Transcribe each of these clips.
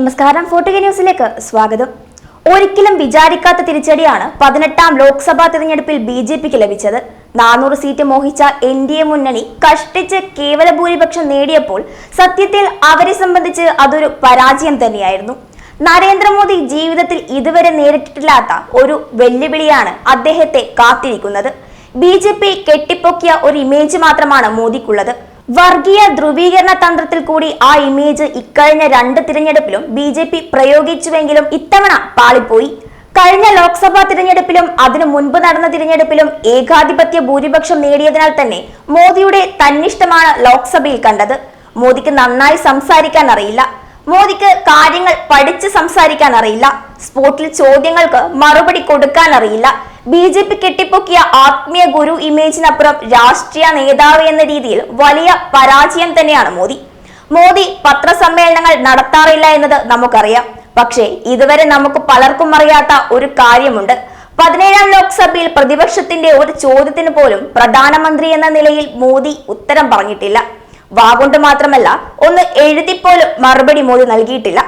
നമസ്കാരം. ഫോർട്ടിക ന്യൂസിലേക്ക് സ്വാഗതം. ഒരിക്കലും വിചാരിക്കാത്ത തിരിച്ചടിയാണ് പതിനെട്ടാം ലോക്സഭാ തിരഞ്ഞെടുപ്പിൽ ബി ജെ പിക്ക് ലഭിച്ചത്. നാനൂറ് സീറ്റ് മോഹിച്ച എൻ ഡി എ മുന്നണി കഷ്ടിച്ച് കേവല ഭൂരിപക്ഷം നേടിയപ്പോൾ സത്യത്തിൽ അവരെ സംബന്ധിച്ച് അതൊരു പരാജയം തന്നെയായിരുന്നു. നരേന്ദ്രമോദി ജീവിതത്തിൽ ഇതുവരെ നേരിട്ടിട്ടില്ലാത്ത ഒരു വെല്ലുവിളിയാണ് അദ്ദേഹത്തെ കാത്തിരിക്കുന്നത്. ബി ജെ പി കെട്ടിപ്പൊക്കിയ ഒരു ഇമേജ് മാത്രമാണ് മോദിക്കുള്ളത്. വർഗീയ ധ്രുവീകരണ തന്ത്രത്തിൽ കൂടി ആ ഇമേജ് ഇക്കഴിഞ്ഞ രണ്ട് തിരഞ്ഞെടുപ്പിലും ബി ജെ പി പ്രയോഗിച്ചുവെങ്കിലും ഇത്തവണ പാളിപ്പോയി. കഴിഞ്ഞ ലോക്സഭാ തിരഞ്ഞെടുപ്പിലും അതിനു മുൻപ് നടന്ന തിരഞ്ഞെടുപ്പിലും ഏകാധിപത്യ ഭൂരിപക്ഷം നേടിയതിനാൽ തന്നെ മോദിയുടെ തന്നിഷ്ടമാണ് ലോക്സഭയിൽ കണ്ടത്. മോദിക്ക് നന്നായി സംസാരിക്കാൻ അറിയില്ല. മോദിക്ക് കാര്യങ്ങൾ പഠിച്ച് സംസാരിക്കാൻ അറിയില്ല. സ്പോട്ടിൽ ചോദ്യങ്ങൾക്ക് മറുപടി കൊടുക്കാൻ അറിയില്ല. ബി ജെ പി കെട്ടിപ്പൊക്കിയ ആത്മീയ ഗുരു ഇമേജിനപ്പുറം രാഷ്ട്രീയ നേതാവ് എന്ന രീതിയിൽ വലിയ പരാജയം തന്നെയാണ് മോദി. മോദി പത്രസമ്മേളനങ്ങൾ നടത്താറില്ല എന്നത് നമുക്കറിയാം. പക്ഷേ ഇതുവരെ നമുക്ക് പലർക്കും അറിയാത്ത ഒരു കാര്യമുണ്ട്. പതിനേഴാം ലോക്സഭയിൽ പ്രതിപക്ഷത്തിന്റെ ഒരു ചോദ്യത്തിന് പോലും പ്രധാനമന്ത്രി എന്ന നിലയിൽ മോദി ഉത്തരം പറഞ്ഞിട്ടില്ല. വാഗുണ്ട് മാത്രമല്ല ഒന്ന് എഴുതിപ്പോലും മറുപടി മോദി നൽകിയിട്ടില്ല.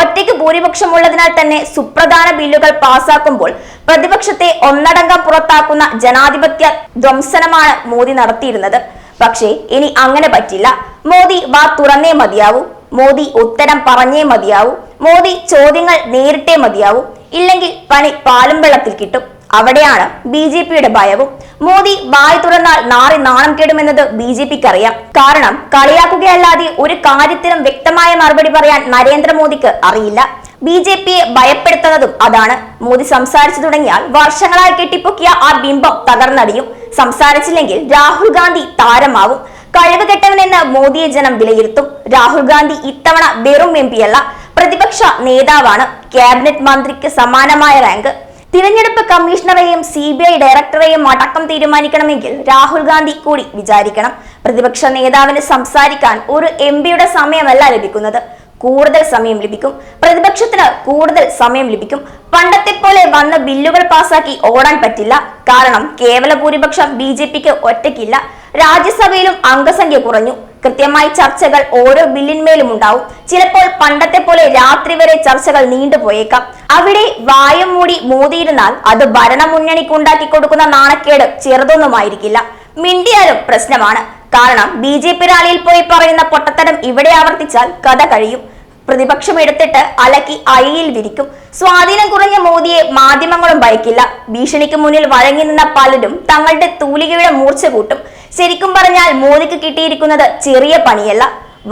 ഒറ്റയ്ക്ക് ഭൂരിപക്ഷമുള്ളതിനാൽ തന്നെ സുപ്രധാന ബില്ലുകൾ പാസാക്കുമ്പോൾ പ്രതിപക്ഷത്തെ ഒന്നടങ്കം പുറത്താക്കുന്ന ജനാധിപത്യ ധ്വംസനമാണ് മോദി നടത്തിയിരുന്നത്. പക്ഷേ ഇനി അങ്ങനെ പറ്റില്ല. മോദി വാ തുറന്നേ മതിയാവൂ. മോദി ഉത്തരം പറഞ്ഞേ മതിയാവൂ. മോദി ചോദ്യങ്ങൾ നേരിട്ടേ മതിയാവൂ. ഇല്ലെങ്കിൽ പണി പാലും വെള്ളത്തിൽ കിട്ടും. അവിടെയാണ് ബി ജെ പിയുടെ ഭയവും. മോദി വായി തുറന്നാൽ നാറി നാണം കെടുമെന്നത് ബി ജെ പിക്ക് അറിയാം കാരണം കളിയാക്കുകയല്ലാതെ ഒരു കാര്യത്തിനും വ്യക്തമായ മറുപടി പറയാൻ നരേന്ദ്രമോദിക്ക് അറിയില്ല. ബി ജെ പിയെ ഭയപ്പെടുത്തുന്നതും അതാണ്. മോദി സംസാരിച്ചു തുടങ്ങിയാൽ വർഷങ്ങളായി കെട്ടിപ്പൊക്കിയ ആ ബിംബം തകർന്നടിയും. സംസാരിച്ചില്ലെങ്കിൽ രാഹുൽ ഗാന്ധി താരമാവും. കഴിവ് കെട്ടവനെന്ന് മോദിയെ ജനം വിലയിരുത്തും. രാഹുൽ ഗാന്ധി ഇത്തവണ വെറും എം അല്ല പ്രതിപക്ഷ നേതാവാണ്. ക്യാബിനറ്റ് മന്ത്രിക്ക് സമാനമായ റാങ്ക്. തിരഞ്ഞെടുപ്പ് കമ്മീഷണറെയും സി ബി ഐ ഡയറക്ടറെയും അടക്കം തീരുമാനിക്കണമെങ്കിൽ രാഹുൽ ഗാന്ധി കൂടി വിചാരിക്കണം. പ്രതിപക്ഷ നേതാവിന് സംസാരിക്കാൻ ഒരു എം പിയുടെ സമയമല്ല ലഭിക്കുന്നത്. കൂടുതൽ സമയം ലഭിക്കും. പ്രതിപക്ഷത്തിന് കൂടുതൽ സമയം ലഭിക്കും. പണ്ടത്തെ പോലെ വന്ന ബില്ലുകൾ പാസാക്കി ഓടാൻ പറ്റില്ല. കാരണം കേവല ഭൂരിപക്ഷം ബി ജെ പിക്ക് ഒറ്റയ്ക്കില്ല. രാജ്യസഭയിലും അംഗസംഖ്യ കുറഞ്ഞു. കൃത്യമായി ചർച്ചകൾ ഓരോ ബില്ലിന്മേലും ഉണ്ടാവും. ചിലപ്പോൾ പണ്ടത്തെ പോലെ രാത്രി വരെ ചർച്ചകൾ നീണ്ടുപോയേക്കാം അവിടെ വായം മൂടി മോദിയിരുന്നാൽ അത് ഭരണമുന്നണിക്ക് ഉണ്ടാക്കി കൊടുക്കുന്ന നാണക്കേട് ചെറുതൊന്നുമായിരിക്കില്ല. മിണ്ടിയാലും പ്രശ്നമാണ്. കാരണം ബി ജെ പി റാലിയിൽ പോയി പറയുന്ന പൊട്ടത്തരം ഇവിടെ ആവർത്തിച്ചാൽ കഥ കഴിയും. പ്രതിപക്ഷം എടുത്തിട്ട് അലക്കി അഴിയിൽ വിരിക്കും. സ്വാധീനം കുറഞ്ഞ മോദിയെ മാധ്യമങ്ങളും ഭയക്കില്ല. ഭീഷണിക്ക് മുന്നിൽ വഴങ്ങി നിന്ന പലരും തങ്ങളുടെ തൂലികയുടെ മൂർച്ച കൂട്ടും. ശരിക്കും പറഞ്ഞാൽ മോദിക്ക് കിട്ടിയിരിക്കുന്നത് ചെറിയ പണിയല്ല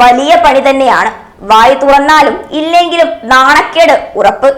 വലിയ പണി തന്നെയാണ്. വായി തുറന്നാലും ഇല്ലെങ്കിലും നാണക്കേട് ഉറപ്പ്.